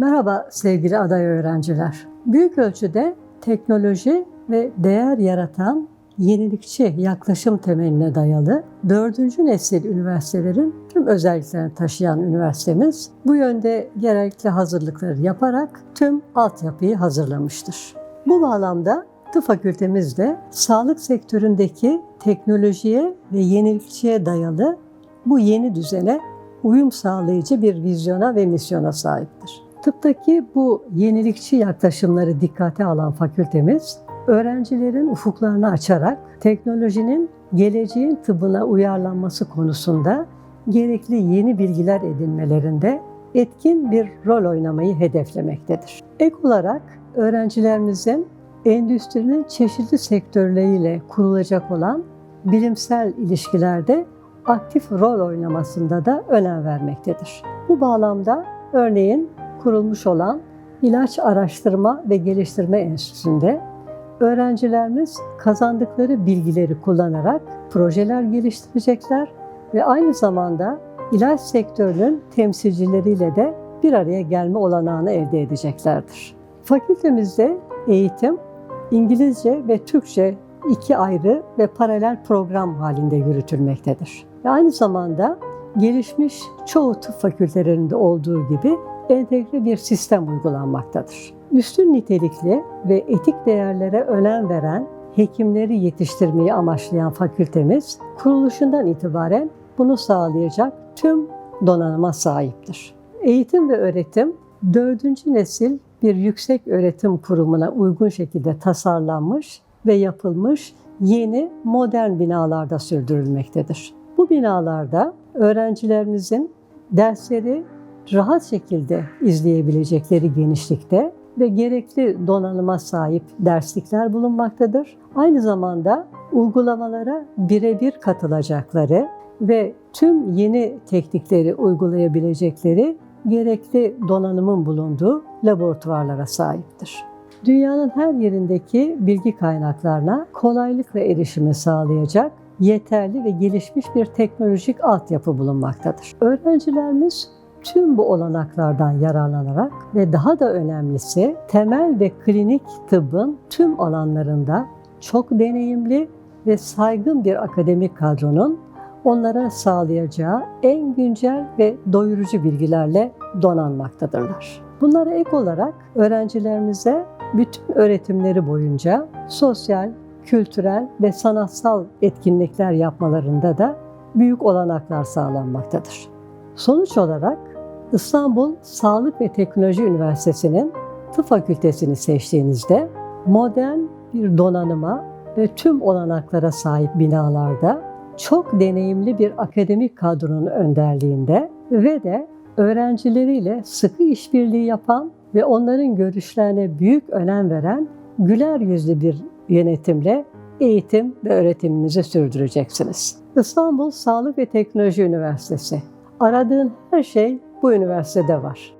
Merhaba sevgili aday öğrenciler. Büyük ölçüde teknoloji ve değer yaratan yenilikçi yaklaşım temeline dayalı dördüncü nesil üniversitelerin tüm özelliklerini taşıyan üniversitemiz bu yönde gerekli hazırlıkları yaparak tüm altyapıyı hazırlamıştır. Bu bağlamda tıp fakültemiz de sağlık sektöründeki teknolojiye ve yenilikçiye dayalı bu yeni düzene uyum sağlayıcı bir vizyona ve misyona sahiptir. Tıptaki bu yenilikçi yaklaşımları dikkate alan fakültemiz, öğrencilerin ufuklarını açarak teknolojinin geleceğin tıbbına uyarlanması konusunda gerekli yeni bilgiler edinmelerinde etkin bir rol oynamayı hedeflemektedir. Ek olarak öğrencilerimizin endüstrinin çeşitli sektörleriyle kurulacak olan bilimsel ilişkilerde aktif rol oynamasında da önem vermektedir. Bu bağlamda örneğin kurulmuş olan İlaç Araştırma ve Geliştirme Enstitüsü'nde öğrencilerimiz kazandıkları bilgileri kullanarak projeler geliştirecekler ve aynı zamanda ilaç sektörünün temsilcileriyle de bir araya gelme olanağını elde edeceklerdir. Fakültemizde eğitim İngilizce ve Türkçe iki ayrı ve paralel program halinde yürütülmektedir. Ve aynı zamanda gelişmiş çoğu tıp fakültelerinde olduğu gibi entegre bir sistem uygulanmaktadır. Üstün nitelikli ve etik değerlere önem veren hekimleri yetiştirmeyi amaçlayan fakültemiz kuruluşundan itibaren bunu sağlayacak tüm donanıma sahiptir. Eğitim ve öğretim dördüncü nesil bir yüksek öğretim kurumuna uygun şekilde tasarlanmış ve yapılmış yeni modern binalarda sürdürülmektedir. Bu binalarda öğrencilerimizin dersleri rahat şekilde izleyebilecekleri genişlikte ve gerekli donanıma sahip derslikler bulunmaktadır. Aynı zamanda uygulamalara birebir katılacakları ve tüm yeni teknikleri uygulayabilecekleri gerekli donanımın bulunduğu laboratuvarlara sahiptir. Dünyanın her yerindeki bilgi kaynaklarına kolaylıkla erişimi sağlayacak yeterli ve gelişmiş bir teknolojik altyapı bulunmaktadır. Öğrencilerimiz tüm bu olanaklardan yararlanarak ve daha da önemlisi temel ve klinik tıbbın tüm alanlarında çok deneyimli ve saygın bir akademik kadronun onlara sağlayacağı en güncel ve doyurucu bilgilerle donanmaktadırlar. Bunlara ek olarak öğrencilerimize bütün öğretimleri boyunca sosyal, kültürel ve sanatsal etkinlikler yapmalarında da büyük olanaklar sağlanmaktadır. Sonuç olarak İstanbul Sağlık ve Teknoloji Üniversitesi'nin tıp fakültesini seçtiğinizde modern bir donanıma ve tüm olanaklara sahip binalarda çok deneyimli bir akademik kadronun önderliğinde ve de öğrencileriyle sıkı işbirliği yapan ve onların görüşlerine büyük önem veren güler yüzlü bir yönetimle eğitim ve öğretiminizi sürdüreceksiniz. İstanbul Sağlık ve Teknoloji Üniversitesi. Aradığın her şey bu üniversitede var.